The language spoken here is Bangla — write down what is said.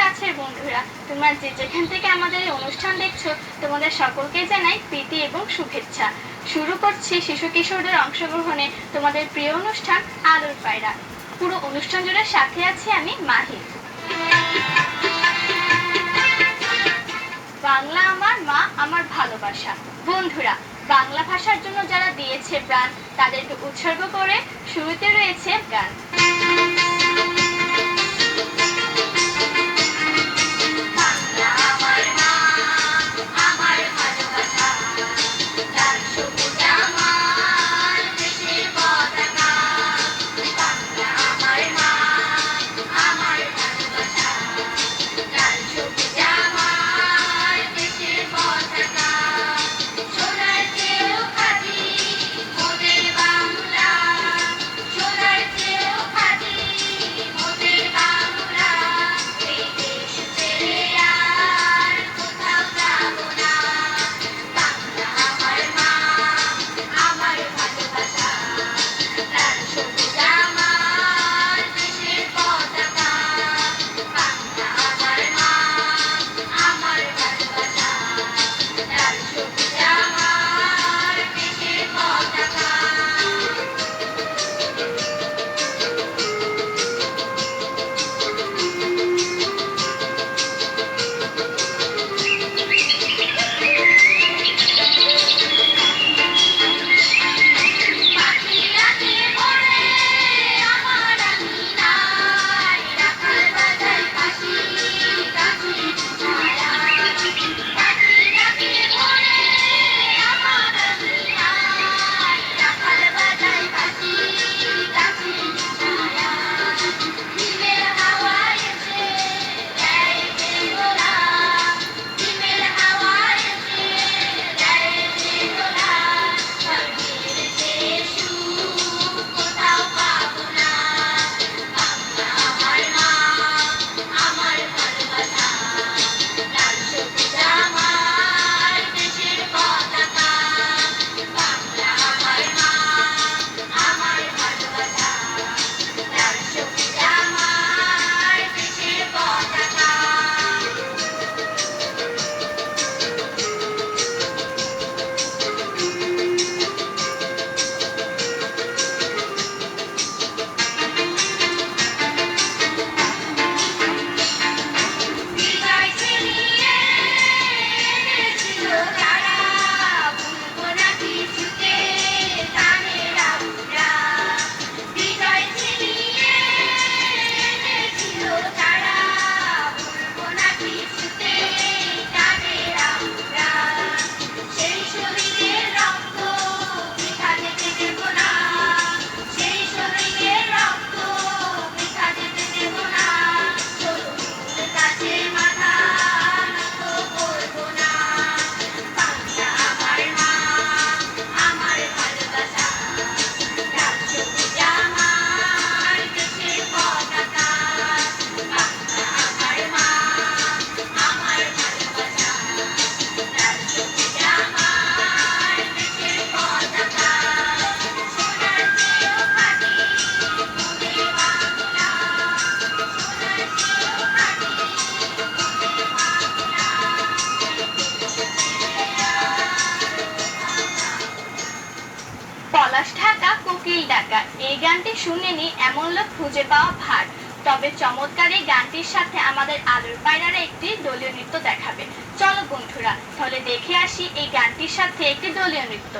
কাছের তোমরা যে যেখান থেকে আমাদের অনুষ্ঠান দেখছ, তোমাদের সকলকে জানাই প্রীতি এবং শুভেচ্ছা। শুরু করছি শিশু কিশোরদের অংশগ্রহণে তোমাদের প্রিয় অনুষ্ঠান আলোর পায়রা। পুরো অনুষ্ঠান জুড়ে সাথে আছি আমি মাহি। বাংলা আমার মা, আমার ভালোবাসা। বন্ধুরা বাংলা ভাষার জন্য যারা দিয়েছে প্রাণ তাদেরকে উৎসর্গ করে শুরুতে রয়েছে গান। কোকিল ডাকা এই গানটি শুনেনি, এমন লোক খুঁজে পাওয়া ভার। তবে চমৎকার এই গানটির সাথে আমাদের আলোর পায়রারা একটি দলীয় নৃত্য দেখাবে। চলো বন্ধুরা, তাহলে দেখে আসি এই গানটির সাথে একটি দলীয় নৃত্য।